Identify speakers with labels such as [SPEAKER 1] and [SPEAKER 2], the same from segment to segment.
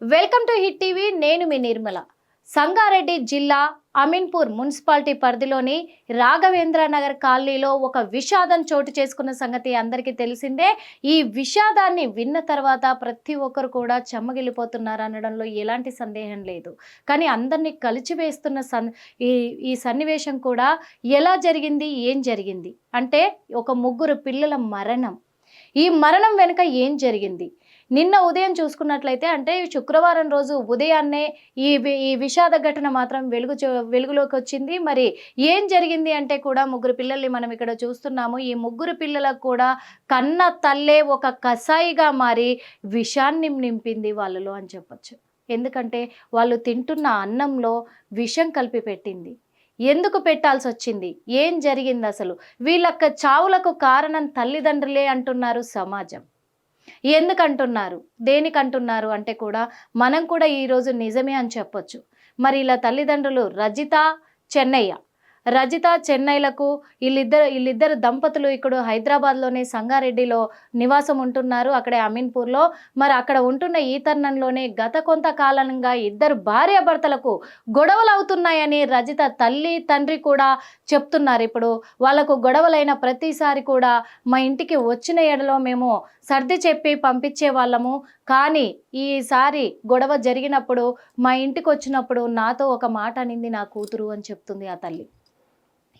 [SPEAKER 1] Welcome to hit TV నేను మీ నిర్మల. సంగారెడ్డి జిల్లా Ameenpur municipality పరిధిలోని రాఘవేంద్ర నగర్ కాలనీలో ఒక విషాదం చోటు చేసుకున్న సంగతి అందరికీ తెలిసిందే. ఈ విషాదాన్ని విన్న తర్వాత ప్రతి ఒక్కరు కూడా చెమ్మగిలిపోతున్నారు అనడంలో ఎలాంటి సందేహం లేదు. కానీ అందరినీ కలిచివేస్తున్న సన్ ఈ ఈ సన్నివేశం కూడా ఎలా జరిగింది ఏం జరిగింది? అంటే ఒక ముగ్గురు పిల్లల మరణం. ఈ మరణం వెనుక ఏం జరిగింది? నిన్న ఉదయం చూసుకున్నట్లయితే అంటే శుక్రవారం రోజు ఉదయాన్నే ఈ ఈ విషాద ఘటన మాత్రం వెలుగు వెలుగులోకి వచ్చింది. మరి ఏం జరిగింది అంటే కూడా ముగ్గురు పిల్లల్ని మనం ఇక్కడ చూస్తున్నాము. ఈ ముగ్గురు పిల్లలకు కూడా కన్న తల్లే ఒక కసాయిగా మారి విషాన్ని నింపింది వాళ్ళలో అని చెప్పొచ్చు. ఎందుకంటే వాళ్ళు తింటున్న అన్నంలో విషం కలిపి పెట్టింది. ఎందుకు పెట్టాల్సి వచ్చింది? ఏం జరిగింది అసలు? వీళ్ళక్క చావులకు కారణం తల్లిదండ్రులే అంటున్నారు సమాజం. ఎందుకంటున్నారు? దేనికంటున్నారు అంటే కూడా మనం కూడా ఈరోజు నిజమే అని చెప్పొచ్చు. మరి ఇలా తల్లిదండ్రులు రజిత చెన్నయ్య రజిత చెన్నైలకు వీళ్ళిద్దరు వీళ్ళిద్దరు దంపతులు ఇక్కడ హైదరాబాద్లోనే సంగారెడ్డిలో నివాసం ఉంటున్నారు. అక్కడే అమీన్పూర్లో. మరి అక్కడ ఉంటున్న ఈ తరుణంలోనే గత కొంతకాలంగా ఇద్దరు భార్యాభర్తలకు గొడవలు అవుతున్నాయని రజిత తల్లి తండ్రి కూడా చెప్తున్నారు. ఇప్పుడు వాళ్ళకు గొడవలైన ప్రతిసారి కూడా మా ఇంటికి వచ్చిన ఎడలో మేము సర్ది చెప్పి పంపించే వాళ్ళము. కానీ ఈసారి గొడవ జరిగినప్పుడు మా ఇంటికి వచ్చినప్పుడు నాతో ఒక మాట అనింది నా కూతురు అని చెప్తుంది ఆ తల్లి.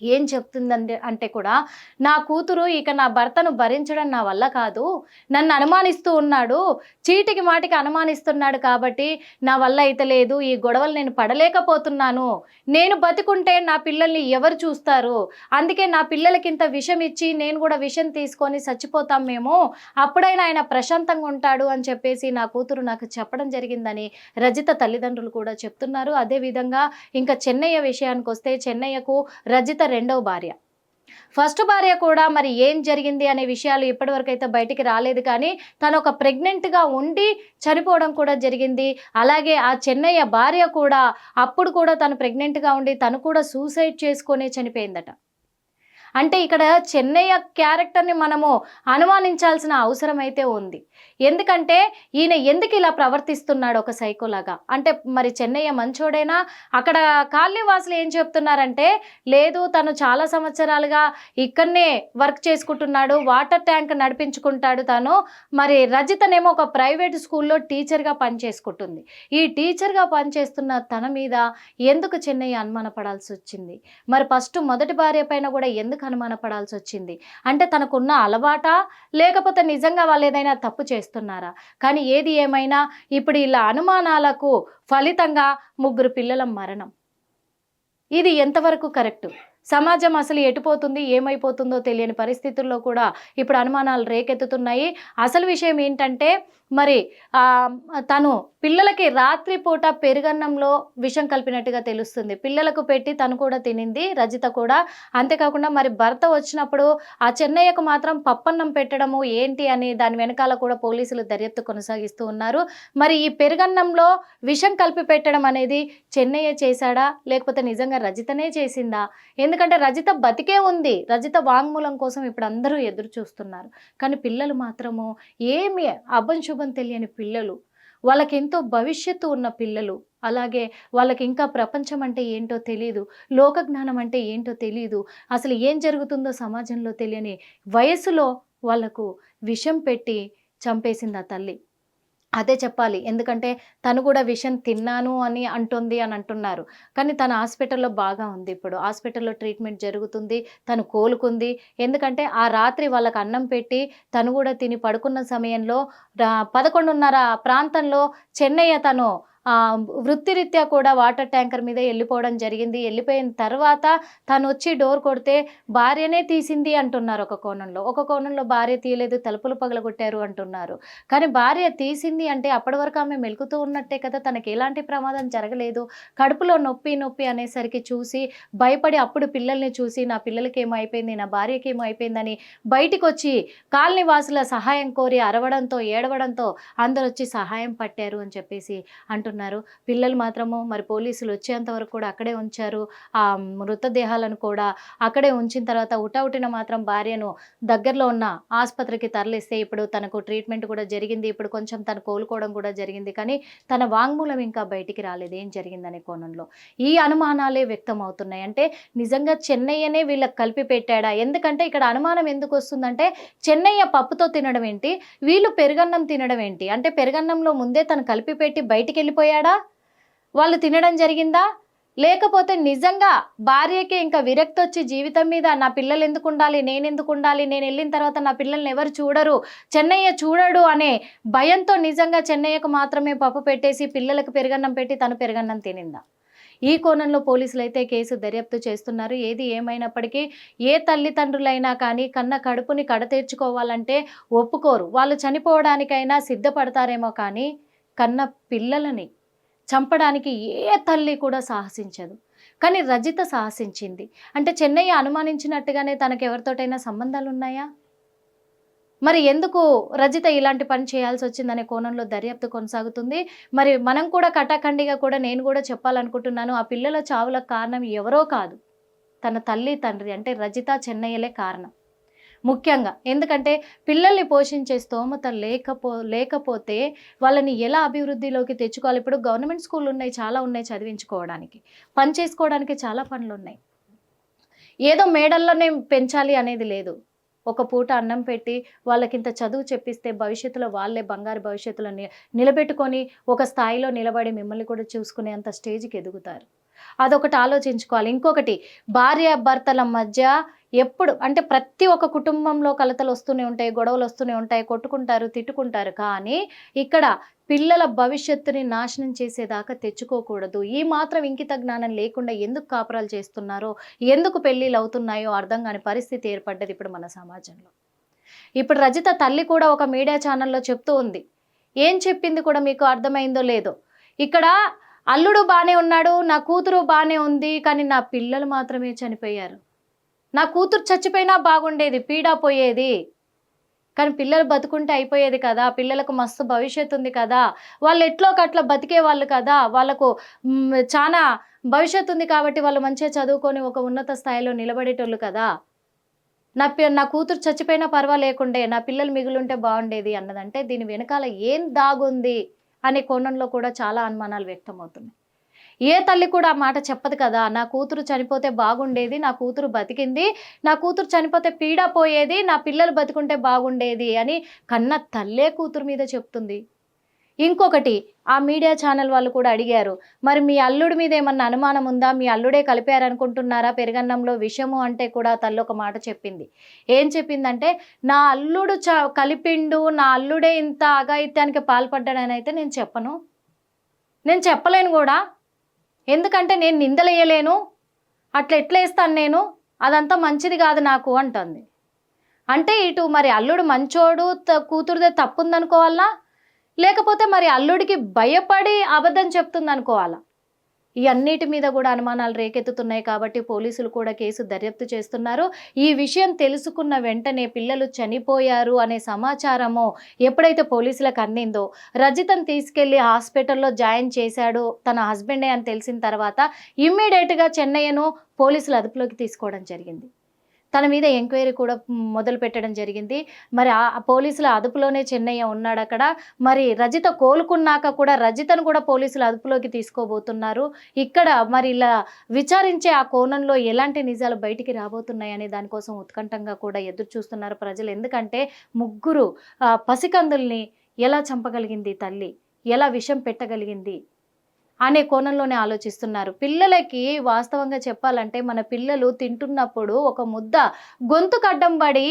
[SPEAKER 1] ఏం చెప్తుందంటే అంటే కూడా నా కూతురు ఇక నా భర్తను భరించడం నా వల్ల కాదు. నన్ను అనుమానిస్తూ ఉన్నాడు. చీటికి మాటికి అనుమానిస్తున్నాడు కాబట్టి నా వల్ల అయితే లేదు. ఈ గొడవలు నేను పడలేకపోతున్నాను. నేను బతుకుంటే నా పిల్లల్ని ఎవరు చూస్తారు? అందుకే నా పిల్లలకి ఇంత విషం ఇచ్చి నేను కూడా విషం తీసుకొని చచ్చిపోతాం మేము. అప్పుడైనా ఆయన ప్రశాంతంగా ఉంటాడు అని చెప్పేసి నా కూతురు నాకు చెప్పడం జరిగిందని రజిత తల్లిదండ్రులు కూడా చెప్తున్నారు. అదేవిధంగా ఇంకా చెన్నయ్య విషయానికి వస్తే చెన్నయ్యకు రజిత రెండవ భార్య. ఫస్ట్ భార్య కూడా మరి ఏం జరిగింది అనే విషయాలు ఇప్పటివరకు అయితే బయటికి రాలేదు కానీ తను ఒక ప్రెగ్నెంట్గా ఉండి చనిపోవడం కూడా జరిగింది. అలాగే ఆ చెన్నయ్య భార్య కూడా అప్పుడు కూడా తను ప్రెగ్నెంట్గా ఉండి తను కూడా సూసైడ్ చేసుకొని చనిపోయిందట. అంటే ఇక్కడ చెన్నయ్య క్యారెక్టర్ని మనము అనుమానించాల్సిన అవసరం అయితే ఉంది. ఎందుకంటే ఈయన ఎందుకు ఇలా ప్రవర్తిస్తున్నాడు ఒక సైకోలాగా? అంటే మరి చెన్నయ్య మంచోడైనా? అక్కడ కాలనీ వాసులు ఏం చెప్తున్నారంటే లేదు తను చాలా సంవత్సరాలుగా ఇక్కడనే వర్క్ చేసుకుంటున్నాడు వాటర్ ట్యాంక్ నడిపించుకుంటాడు తను. మరి రజితనేమో ఒక ప్రైవేట్ స్కూల్లో టీచర్గా పనిచేసుకుంటుంది. ఈ టీచర్గా పనిచేస్తున్న తన మీద ఎందుకు చెన్నయ్య అనుమానపడాల్సి వచ్చింది? మరి ఫస్ట్ మొదటి భార్య పైన కూడా ఎందుకు అనుమానపడాల్సి వచ్చింది అంటే తనకున్న అలవాటా? లేకపోతే నిజంగా వాళ్ళు ఏదైనా తప్పు చేస్తున్నారా? కానీ ఏది ఏమైనా ఇప్పుడు ఇలా అనుమానాలకు ఫలితంగా ముగ్గురు పిల్లల మరణం. ఇది ఎంతవరకు కరెక్ట్? సమాజం అసలు ఎటుపోతుంది ఏమైపోతుందో తెలియని పరిస్థితుల్లో కూడా ఇప్పుడు అనుమానాలు రేకెత్తుతున్నాయి. అసలు విషయం ఏంటంటే మరి తను పిల్లలకి రాత్రిపూట పెరుగన్నంలో విషం కలిపినట్టుగా తెలుస్తుంది. పిల్లలకు పెట్టి తను కూడా తినింది రజిత కూడా. అంతేకాకుండా మరి భర్త వచ్చినప్పుడు ఆ చెన్నయ్యకు మాత్రం పప్పన్నం పెట్టడము ఏంటి అని దాని వెనకాల కూడా పోలీసులు దర్యాప్తు కొనసాగిస్తూ ఉన్నారు. మరి ఈ పెరుగన్నంలో విషం కలిపి పెట్టడం అనేది చెన్నయ్య చేశాడా? లేకపోతే నిజంగా రజితనే చేసిందా? ఎందుకంటే రజిత బతికే ఉంది. రజిత వాంగ్మూలం కోసం ఇప్పుడు అందరూ ఎదురు చూస్తున్నారు. కానీ పిల్లలు మాత్రము ఏమి అభం శుభం తెలియని పిల్లలు వాళ్ళకి ఎంతో భవిష్యత్తు ఉన్న పిల్లలు అలాగే వాళ్ళకి ఇంకా ప్రపంచం అంటే ఏంటో తెలియదు లోక జ్ఞానం అంటే ఏంటో తెలియదు అసలు ఏం జరుగుతుందో సమాజంలో తెలియని వయసులో వాళ్ళకు విషం పెట్టి చంపేసింది ఆ తల్లి. అదే చెప్పాలి. ఎందుకంటే తను కూడా విషయం తిన్నాను అని అంటుంది అని అంటున్నారు. కానీ తన హాస్పిటల్లో బాగా ఉంది ఇప్పుడు. హాస్పిటల్లో ట్రీట్మెంట్ జరుగుతుంది తను కోలుకుంది. ఎందుకంటే ఆ రాత్రి వాళ్ళకి అన్నం పెట్టి తను కూడా తిని పడుకున్న సమయంలో పదకొండున్నర ప్రాంతంలో చెన్నయ్య తను వృత్తిరీత్యా కూడా వాటర్ ట్యాంకర్ మీద వెళ్ళిపోవడం జరిగింది. వెళ్ళిపోయిన తర్వాత తను వచ్చి డోర్ కొడితే భార్యనే తీసింది అంటున్నారు ఒక కోణంలో. ఒక కోణంలో భార్య తీయలేదు తలుపులు పగలగొట్టారు అంటున్నారు. కానీ భార్య తీసింది అంటే అప్పటి వరకు ఆమె మెలుకుతూ ఉన్నట్టే కదా తనకి ఎలాంటి ప్రమాదం జరగలేదు. కడుపులో నొప్పి నొప్పి అనేసరికి చూసి భయపడి అప్పుడు పిల్లల్ని చూసి నా పిల్లలకి ఏమో అయిపోయింది నా భార్యకి ఏమో అయిపోయిందని బయటికి వచ్చి కాలనీ వాసుల సహాయం కోరి అరవడంతో ఏడవడంతో అందరూ వచ్చి సహాయం పట్టారు అని చెప్పేసి అంటున్నారు. అంటున్నారు పిల్లలు మాత్రము మరి పోలీసులు వచ్చేంత వరకు కూడా అక్కడే ఉంచారు. ఆ మృతదేహాలను కూడా అక్కడే ఉంచిన తర్వాత ఉటౌటిన మాత్రం భార్యను దగ్గరలో ఉన్న ఆసుపత్రికి తరలిస్తే ఇప్పుడు తనకు ట్రీట్మెంట్ కూడా జరిగింది. ఇప్పుడు కొంచెం తను కోలుకోవడం కూడా జరిగింది. కానీ తన వాంగ్మూలం ఇంకా బయటికి రాలేదు. ఏం జరిగిందనే కోణంలో ఈ అనుమానాలే వ్యక్తం అవుతున్నాయి అంటే నిజంగా చెన్నయ్యనే వీళ్ళకి కలిపి పెట్టాడా? ఎందుకంటే ఇక్కడ అనుమానం ఎందుకు వస్తుందంటే చెన్నయ్య పప్పుతో తినడం ఏంటి? వీళ్ళు పెరుగన్నం తినడం ఏంటి? అంటే పెరుగన్నంలో ముందే తను కలిపి పెట్టి బయటికి చనిపోయాడా? వాళ్ళు తినడం జరిగిందా? లేకపోతే నిజంగా భార్యకి ఇంకా విరక్తి వచ్చి జీవితం మీద నా పిల్లలు ఎందుకు ఉండాలి నేను ఎందుకు ఉండాలి నేను వెళ్ళిన తర్వాత నా పిల్లల్ని ఎవరు చూడరు చెన్నయ్య చూడడు అనే భయంతో నిజంగా చెన్నయ్యకు మాత్రమే పప్పు పెట్టేసి పిల్లలకు పెరుగన్నం పెట్టి తను పెరుగన్నం తినిందా? ఈ కోణంలో పోలీసులు అయితే కేసు దర్యాప్తు చేస్తున్నారు. ఏది ఏమైనప్పటికీ ఏ తల్లిదండ్రులైనా కానీ కన్న కడుపుని కడతీర్చుకోవాలంటే ఒప్పుకోరు. వాళ్ళు చనిపోవడానికైనా సిద్ధపడతారేమో కానీ కన్న పిల్లలని చంపడానికి ఏ తల్లి కూడా సాహసించదు. కానీ రజిత సాహసించింది. అంటే చెన్నయ్య అనుమానించినట్టుగానే తనకు ఎవరితోటైనా సంబంధాలు ఉన్నాయా? మరి ఎందుకు రజిత ఇలాంటి పని చేయాల్సి వచ్చిందనే కోణంలో దర్యాప్తు కొనసాగుతుంది. మరి మనం కూడా కటాఖండిగా కూడా నేను కూడా చెప్పాలనుకుంటున్నాను. ఆ పిల్లల చావులకు కారణం ఎవరో కాదు తన తల్లి తండ్రి అంటే రజిత చెన్నయ్యలే కారణం. ముఖ్యంగా. ఎందుకంటే పిల్లల్ని పోషించే స్తోమత లేకపో లేకపోతే వాళ్ళని ఎలా అభివృద్ధిలోకి తెచ్చుకోవాలి? ఇప్పుడు గవర్నమెంట్ స్కూల్ ఉన్నాయి చాలా ఉన్నాయి చదివించుకోవడానికి. పని చేసుకోవడానికి చాలా పనులు ఉన్నాయి. ఏదో మేడల్లోనే పెంచాలి అనేది లేదు. ఒక పూట అన్నం పెట్టి వాళ్ళకి ఇంత చదువు చెప్పిస్తే భవిష్యత్తులో వాళ్ళే బంగారు భవిష్యత్తులో ని- నిలబెట్టుకొని ఒక స్థాయిలో నిలబడి మిమ్మల్ని కూడా చూసుకునే అంత స్టేజ్కి ఎదుగుతారు. అదొకటి ఆలోచించుకోవాలి. ఇంకొకటి భార్య భర్తల మధ్య ఎప్పుడు అంటే ప్రతి ఒక్క కుటుంబంలో కలతలు వస్తూనే ఉంటాయి గొడవలు వస్తూనే ఉంటాయి కొట్టుకుంటారు తిట్టుకుంటారు. కానీ ఇక్కడ పిల్లల భవిష్యత్తుని నాశనం చేసేదాకా తెచ్చుకోకూడదు. ఈ మాత్రం ఇంకిత జ్ఞానం లేకుండా ఎందుకు కాపురాలు చేస్తున్నారో ఎందుకు పెళ్ళిళ్ళు అవుతున్నాయో అర్థం కాని పరిస్థితి ఏర్పడ్డది ఇప్పుడు మన సమాజంలో. ఇప్పుడు రజిత తల్లి కూడా ఒక మీడియా ఛానల్లో చెప్తూ ఉంది. ఏం చెప్పింది కూడా మీకు అర్థమైందో లేదో. ఇక్కడ అల్లుడు బాగానే ఉన్నాడు నా కూతురు బాగానే ఉంది కానీ నా పిల్లలు మాత్రమే చనిపోయారు. నా కూతురు చచ్చిపోయినా బాగుండేది పీడా పోయేది. కానీ పిల్లలు బతుకుంటే అయిపోయేది కదా పిల్లలకు మస్తు భవిష్యత్తు ఉంది కదా. వాళ్ళు ఎట్లో కట్లా బతికే వాళ్ళు కదా వాళ్ళకు చాలా భవిష్యత్తు ఉంది కాబట్టి వాళ్ళు మంచిగా చదువుకొని ఒక ఉన్నత స్థాయిలో నిలబడేటోళ్ళు కదా. నా పి నా కూతురు చచ్చిపోయినా పర్వాలేకుండే నా పిల్లలు మిగులుంటే బాగుండేది అన్నదంటే దీని వెనకాల ఏం దాగుంది అనే కోణంలో కూడా చాలా అనుమానాలు వ్యక్తమవుతున్నాయి. ఏ తల్లి కూడా ఆ మాట చెప్పదు కదా? నా కూతురు చనిపోతే బాగుండేది నా కూతురు బతికింది నా కూతురు చనిపోతే పీడ పోయేది నా పిల్లలు బతుకుంటే బాగుండేది అని కన్న తల్లే కూతురు మీద చెప్తుంది. ఇంకొకటి ఆ మీడియా ఛానల్ వాళ్ళు కూడా అడిగారు మరి మీ అల్లుడి మీద ఏమన్నా అనుమానం ఉందా? మీ అల్లుడే కలిపారనుకుంటున్నారా? పెరుగన్నంలో విషము అంటే కూడా తల్లి ఒక మాట చెప్పింది. ఏం చెప్పిందంటే నా అల్లుడు చ కలిపిండు నా అల్లుడే ఇంత అఘాయిత్యానికి పాల్పడ్డాడని అయితే నేను చెప్పను. నేను చెప్పలేను కూడా. ఎందుకంటే నేను నిందలేయలేను. అట్లా ఎట్లా వేస్తాను నేను? అదంతా మంచిది కాదు నాకు అంటుంది. అంటే ఇటు మరి అల్లుడు మంచోడు త- కూతురుదే తప్పుందనుకోవాలా? లేకపోతే మరి అల్లుడికి భయపడి అబద్ధం చెప్తుంది అనుకోవాలా ఈ అన్నిటి మీద కూడా అనుమానాలు రేకెత్తుతున్నాయి కాబట్టి పోలీసులు కూడా కేసు దర్యాప్తు చేస్తున్నారు. ఈ విషయం తెలుసుకున్న వెంటనే పిల్లలు చనిపోయారు అనే సమాచారము ఎప్పుడైతే పోలీసులకు అందిందో రజితను తీసుకెళ్ళి హాస్పిటల్లో జాయిన్ చేశాడు తన హస్బెండే అని తెలిసిన తర్వాత ఇమ్మీడియట్గా చెన్నయ్యను పోలీసులు అదుపులోకి తీసుకోవడం జరిగింది. తన మీద ఎంక్వైరీ కూడా మొదలు పెట్టడం జరిగింది. మరి ఆ పోలీసుల అదుపులోనే చెన్నయ్య ఉన్నాడు అక్కడ. మరి రజిత కోలుకున్నాక కూడా రజితను కూడా పోలీసులు అదుపులోకి తీసుకోబోతున్నారు. ఇక్కడ మరి ఇలా విచారించే ఆ కోణంలో ఎలాంటి నిజాలు బయటికి రాబోతున్నాయి అనే దానికోసం ఉత్కంఠంగా కూడా ఎదురు చూస్తున్నారు ప్రజలు. ఎందుకంటే ముగ్గురు పసికందుల్ని ఎలా చంపగలిగింది తల్లి? ఎలా విషం పెట్టగలిగింది? అనే కోణంలోనే ఆలోచిస్తున్నారు. పిల్లలకి వాస్తవంగా చెప్పాలంటే మన పిల్లలు తింటున్నప్పుడు ఒక ముద్ద గొంతు కడ్డం పడి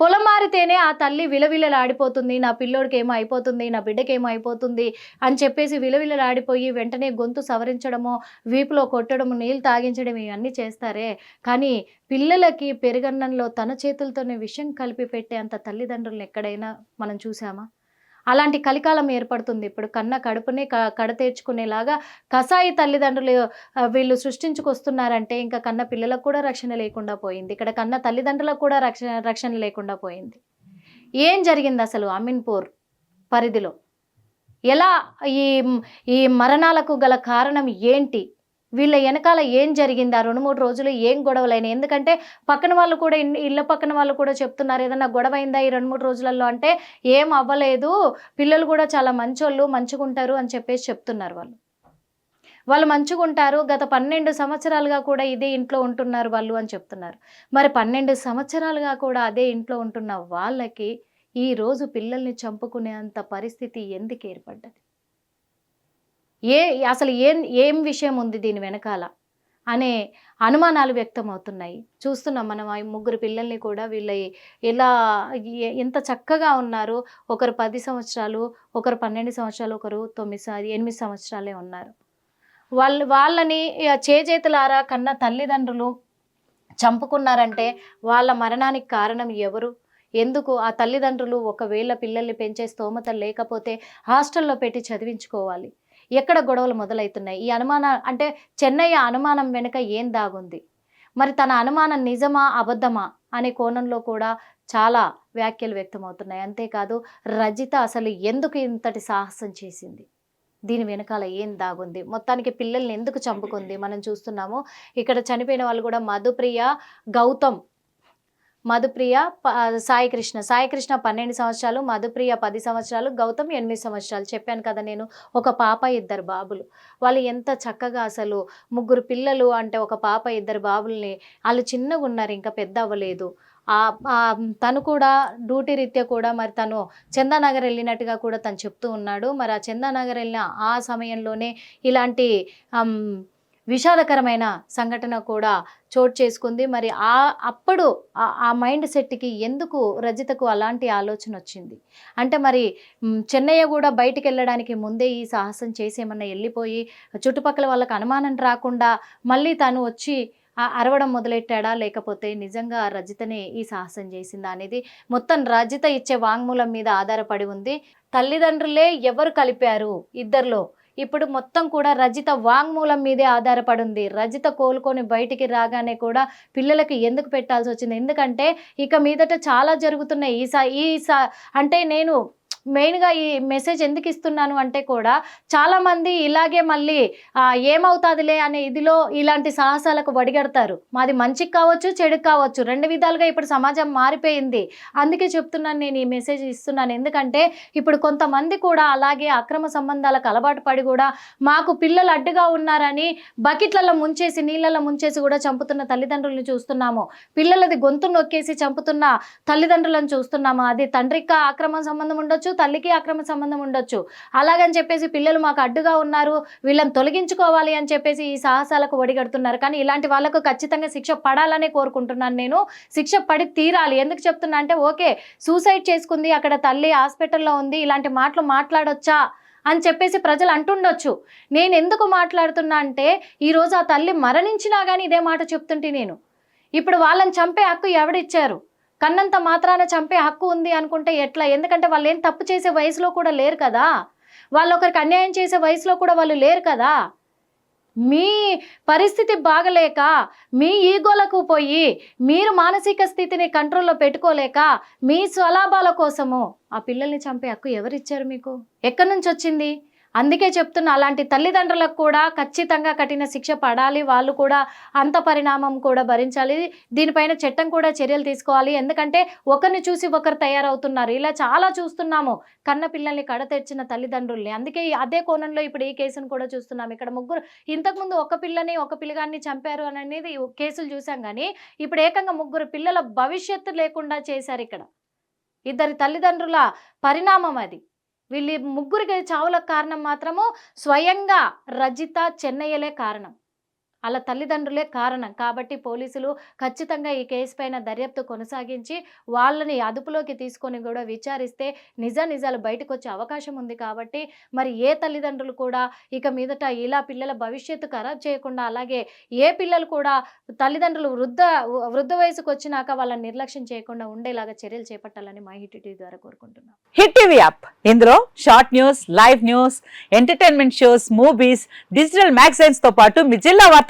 [SPEAKER 1] పొలం మారితేనే ఆ తల్లి విలవిలలాడిపోతుంది నా పిల్లోడికి ఏమో అయిపోతుంది నా బిడ్డకి ఏమో అయిపోతుంది అని చెప్పేసి విలవిలలాడిపోయి వెంటనే గొంతు సవరించడము వీపులో కొట్టడము నీళ్ళు తాగించడం ఇవన్నీ చేస్తారే. కానీ పిల్లలకి పెరుగన్నంలో తన చేతులతోనే విషయం కలిపి పెట్టే అంత తల్లిదండ్రులను ఎక్కడైనా మనం చూసామా అలాంటి కలికాలం ఏర్పడుతుంది. ఇప్పుడు కన్న కడుపునే క కడతేర్చుకునేలాగా కసాయి తల్లిదండ్రులు వీళ్ళు సృష్టించుకొస్తున్నారంటే ఇంకా కన్న పిల్లలకు కూడా రక్షణ లేకుండా పోయింది. ఇక్కడ కన్న తల్లిదండ్రులకు కూడా రక్షణ రక్షణ లేకుండా పోయింది. ఏం జరిగింది అసలు అమీన్పూర్ పరిధిలో? ఎలా ఈ ఈ మరణాలకు గల కారణం ఏంటి? వీళ్ళ వెనకాల ఏం జరిగింది? ఆ రెండు మూడు రోజులు ఏం గొడవలైనాయి? ఎందుకంటే పక్కన వాళ్ళు కూడా ఇళ్ళ పక్కన వాళ్ళు కూడా చెప్తున్నారు ఏదన్నా గొడవ అయిందా ఈ రెండు మూడు రోజులలో? అంటే ఏం అవ్వలేదు. పిల్లలు కూడా చాలా మంచోళ్ళు మంచుకుంటారు అని చెప్పేసి చెప్తున్నారు వాళ్ళు. వాళ్ళు మంచిగుంటారు. గత పన్నెండు సంవత్సరాలుగా కూడా ఇదే ఇంట్లో ఉంటున్నారు వాళ్ళు అని చెప్తున్నారు. మరి పన్నెండు సంవత్సరాలుగా కూడా అదే ఇంట్లో ఉంటున్న వాళ్ళకి ఈ రోజు పిల్లల్ని చంపుకునేంత పరిస్థితి ఎందుకు ఏర్పడ్డది? ఏ అసలు ఏం ఏం విషయం ఉంది దీని వెనకాల అనే అనుమానాలు వ్యక్తం అవుతున్నాయి చూస్తున్నాం మనం ఆ ముగ్గురు పిల్లల్ని కూడా వీళ్ళ ఎలా ఎంత చక్కగా ఉన్నారు. ఒకరు పది సంవత్సరాలు ఒకరు పన్నెండు సంవత్సరాలు ఒకరు తొమ్మిది ఎనిమిది సంవత్సరాలే ఉన్నారు. వాళ్ళు వాళ్ళని చేజేతులారా కన్న తల్లిదండ్రులు చంపుకున్నారంటే వాళ్ళ మరణానికి కారణం ఎవరు? ఎందుకు ఆ తల్లిదండ్రులు ఒకవేళ పిల్లల్ని పెంచే స్తోమత లేకపోతే హాస్టల్లో పెట్టి చదివించుకోవాలి? ఎక్కడ గొడవలు మొదలవుతున్నాయి ఈ అనుమాన అంటే చెన్నయ్య అనుమానం వెనుక ఏం దాగుంది? మరి తన అనుమానం నిజమా అబద్ధమా అనే కోణంలో కూడా చాలా వ్యాఖ్యలు వ్యక్తమవుతున్నాయి. అంతేకాదు రజిత అసలు ఎందుకు ఇంతటి సాహసం చేసింది? దీని వెనకాల ఏం దాగుంది? మొత్తానికి పిల్లల్ని ఎందుకు చంపుకుంది? మనం చూస్తున్నాము. ఇక్కడ చనిపోయిన వాళ్ళు కూడా మధుప్రియ గౌతమ్ మధుప్రియ సాయికృష్ణ. సాయికృష్ణ పన్నెండు సంవత్సరాలు మధుప్రియ పది సంవత్సరాలు గౌతమ్ ఎనిమిది సంవత్సరాలు. చెప్పాను కదా నేను ఒక పాప ఇద్దరు బాబులు. వాళ్ళు ఎంత చక్కగా అసలు ముగ్గురు పిల్లలు అంటే ఒక పాప ఇద్దరు బాబుల్ని వాళ్ళు చిన్నగా ఉన్నారు ఇంకా పెద్ద అవ్వలేదు. ఆ తను కూడా డ్యూటీ రీత్యా కూడా మరి తను చందానగర్ వెళ్ళినట్టుగా కూడా తను చెప్తూ ఉన్నాడు. మరి ఆ చందానగర్ వెళ్ళిన ఆ సమయంలోనే ఇలాంటి విషాదకరమైన సంఘటన కూడా చోటు చేసుకుంది. మరి ఆ అప్పుడు ఆ- మైండ్ సెట్కి ఎందుకు రజితకు అలాంటి ఆలోచన వచ్చింది? అంటే మరి చెన్నయ్య కూడా బయటికి వెళ్ళడానికి ముందే ఈ సాహసం చేసి ఏమన్నా వెళ్ళిపోయి చుట్టుపక్కల వాళ్ళకి అనుమానం రాకుండా మళ్ళీ తను వచ్చి అరవడం మొదలెట్టాడా? లేకపోతే నిజంగా రజితనే ఈ సాహసం చేసిందా అనేది మొత్తం రజిత ఇచ్చే వాంగ్మూలం మీద ఆధారపడి ఉంది. తల్లిదండ్రులే ఎవరు కలిపారు ఇద్దరిలో? ఇప్పుడు మొత్తం కూడా రజిత వాంగ్మూలం మీదే ఆధారపడింది. రజిత కోలుకొని బయటికి రాగానే కూడా పిల్లలకి ఎందుకు పెట్టాల్సి వచ్చింది? ఎందుకంటే ఇక మీదట చాలా జరుగుతున్నాయి. ఈ సా ఈ సా అంటే నేను మెయిన్గా ఈ మెసేజ్ ఎందుకు ఇస్తున్నాను అంటే కూడా చాలామంది ఇలాగే మళ్ళీ ఏమవుతుందిలే అనే ఇదిలో ఇలాంటి సాహసాలకు వడిగడతారు. మాది మంచికి కావచ్చు చెడుకు కావచ్చు రెండు విధాలుగా ఇప్పుడు సమాజం మారిపోయింది. అందుకే చెప్తున్నాను నేను ఈ మెసేజ్ ఇస్తున్నాను. ఎందుకంటే ఇప్పుడు కొంతమంది కూడా అలాగే అక్రమ సంబంధాలకు అలవాటు పడి కూడా మాకు పిల్లలు అడ్డుగా ఉన్నారని బకెట్లలో ముంచేసి నీళ్ళలో ముంచేసి కూడా చంపుతున్న తల్లిదండ్రులను చూస్తున్నాము. పిల్లలది గొంతు నొక్కేసి చంపుతున్న తల్లిదండ్రులను చూస్తున్నాము. అది తండ్రికి అక్రమ సంబంధం ఉండొచ్చు తల్లికి అక్రమ సంబంధం ఉండొచ్చు. అలాగని చెప్పేసి పిల్లలు మాకు అడ్డుగా ఉన్నారు వీళ్ళని తొలగించుకోవాలి అని చెప్పేసి ఈ సాహసాలకు ఒడిగడుతున్నారు. కానీ ఇలాంటి వాళ్ళకు ఖచ్చితంగా శిక్ష పడాలనే కోరుకుంటున్నాను నేను. శిక్ష పడి తీరాలి. ఎందుకు చెప్తున్నా అంటే ఓకే సూసైడ్ చేసుకుంది అక్కడ తల్లి హాస్పిటల్లో ఉంది ఇలాంటి మాటలు మాట్లాడొచ్చా అని చెప్పేసి ప్రజలు అంటుండొచ్చు. నేను ఎందుకు మాట్లాడుతున్నా అంటే ఈరోజు ఆ తల్లి మరణించినా కానీ ఇదే మాట చెప్తుంటే నేను. ఇప్పుడు వాళ్ళని చంపే హక్కు ఎవడిచ్చారు? కన్నంత మాత్రాన చంపే హక్కు ఉంది అనుకుంటే ఎట్లా? ఎందుకంటే వాళ్ళు ఏం తప్పు చేసే వయసులో కూడా లేరు కదా? వాళ్ళు ఒకరికి అన్యాయం చేసే వయసులో కూడా వాళ్ళు లేరు కదా? మీ పరిస్థితి బాగలేక మీ ఈగోలకు పోయి మీరు మానసిక స్థితిని కంట్రోల్లో పెట్టుకోలేక మీ స్వలాభాల కోసము ఆ పిల్లల్ని చంపే హక్కు ఎవరిచ్చారు మీకు? ఎక్కడి నుంచి వచ్చింది? అందుకే చెప్తున్నా అలాంటి తల్లిదండ్రులకు కూడా ఖచ్చితంగా కఠిన శిక్ష పడాలి. వాళ్ళు కూడా అంత పరిణామం కూడా భరించాలి. దీనిపైన చట్టం కూడా చర్యలు తీసుకోవాలి. ఎందుకంటే ఒకరిని చూసి ఒకరు తయారవుతున్నారు. ఇలా చాలా చూస్తున్నాము. కన్న పిల్లల్ని కడ తెచ్చిన తల్లిదండ్రుల్ని. అందుకే అదే కోణంలో ఇప్పుడు ఈ కేసును కూడా చూస్తున్నాం ఇక్కడ ముగ్గురు ఇంతకుముందు ఒక పిల్లని ఒక పిల్లగాన్ని చంపారు అనేది కేసులు చూసాం కానీ ఇప్పుడు ఏకంగా ముగ్గురు పిల్లల భవిష్యత్తు లేకుండా చేశారు ఇక్కడ. ఇద్దరి తల్లిదండ్రుల పరిణామం అది. వీళ్ళ ముగ్గురికి చావులకు కారణం మాత్రము స్వయంగా రజిత చెన్నయ్యలే కారణం. అలా తల్లిదండ్రులే కారణం. కాబట్టి పోలీసులు ఖచ్చితంగా ఈ కేసు పైన దర్యాప్తు కొనసాగించి వాళ్ళని అదుపులోకి తీసుకొని కూడా విచారిస్తే నిజ నిజాలు బయటకు వచ్చే అవకాశం ఉంది కాబట్టి మరి ఏ తల్లిదండ్రులు కూడా ఇక మీదట ఇలా పిల్లల భవిష్యత్తు ఖరాబ్ చేయకుండా అలాగే ఏ పిల్లలు కూడా తల్లిదండ్రులు వృద్ధ వృద్ధ వయసుకు వచ్చినాక వాళ్ళని నిర్లక్ష్యం చేయకుండా ఉండేలాగా చర్యలు చేపట్టాలని మా హిట్ టీవీ ద్వారా కోరుకుంటున్నాం.
[SPEAKER 2] Hit TV app. ఇందులో short news live news entertainment shows movies digital మ్యాగజైన్స్తో పాటు మీ జిల్లా